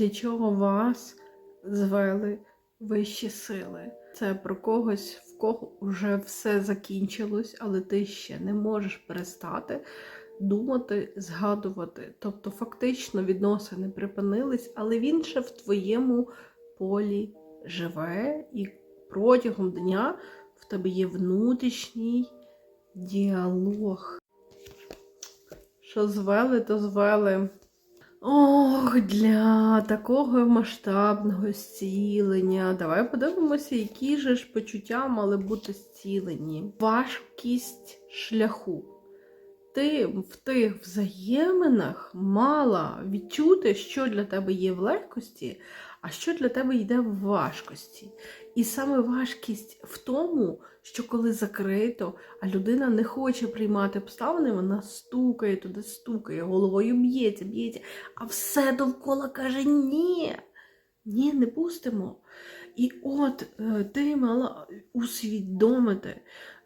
Для чого вас звели вищі сили? Це про когось, в кого вже все закінчилось, але ти ще не можеш перестати думати, згадувати. Тобто, фактично, відносини припинились, але він ще в твоєму полі живе, і протягом дня в тебе є внутрішній діалог. Що звели, то звели. Ох, для такого масштабного зцілення. Давай подивимося, які же ж почуття мали бути зцілені. Важкість шляху. Ти в тих взаєминах мала відчути, що для тебе є в легкості, а що для тебе йде в важкості. І саме важкість в тому, що коли закрито, а людина не хоче приймати обставини, вона стукає туди, стукає, головою б'ється, б'ється, а все довкола каже ні. Ні, не пустимо. І от е, ти мала усвідомити,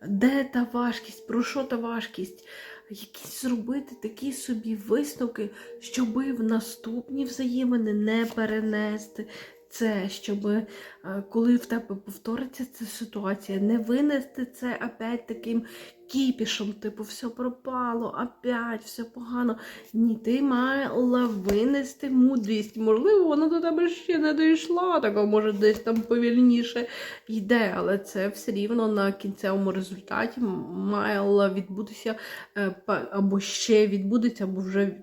де та важкість, про що та важкість, якісь зробити такі собі висновки, щоби в наступні взаємини не перенести це, щоб е, коли в тебе повториться ця ситуація, не винести це опять таким кіпішем, типу, все пропало, опять, все погано. Ні, ти мала винести мудрість. Можливо, вона до тебе ще не дійшла, так, може десь там повільніше йде, але це все рівно на кінцевому результаті мала відбутися е, або ще відбудеться, або вже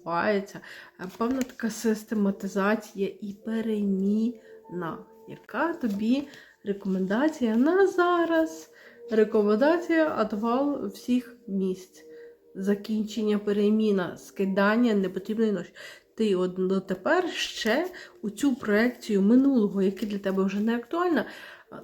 відбувається. Е, Певна така систематизація і переміна. Яка тобі рекомендація на зараз? Рекомендація отвал всіх місць. Закінчення переміна, скидання непотрібної ночі. Ти от дотепер ще у цю проекцію минулого, яка для тебе вже не актуальна,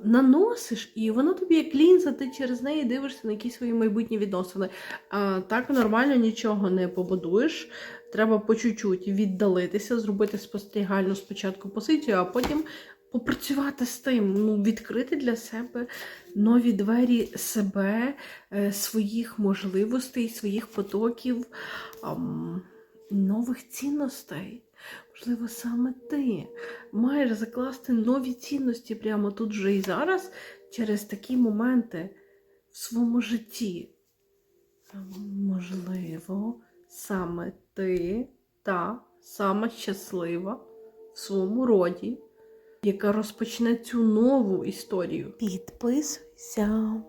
наносиш, і воно тобі як лінза, ти через неї дивишся на якісь свої майбутні відносини. А, так нормально нічого не побудуєш. Треба по чуть-чуть віддалитися, зробити спостерігальну спочатку позицію, а потім попрацювати з тим, ну, відкрити для себе нові двері себе, е, своїх можливостей, своїх потоків, нових цінностей. Можливо, саме ти маєш закласти нові цінності прямо тут же і зараз через такі моменти в своєму житті. Можливо, саме ти та сама щаслива в своєму роді, яка розпочне цю нову історію. Підписуйся.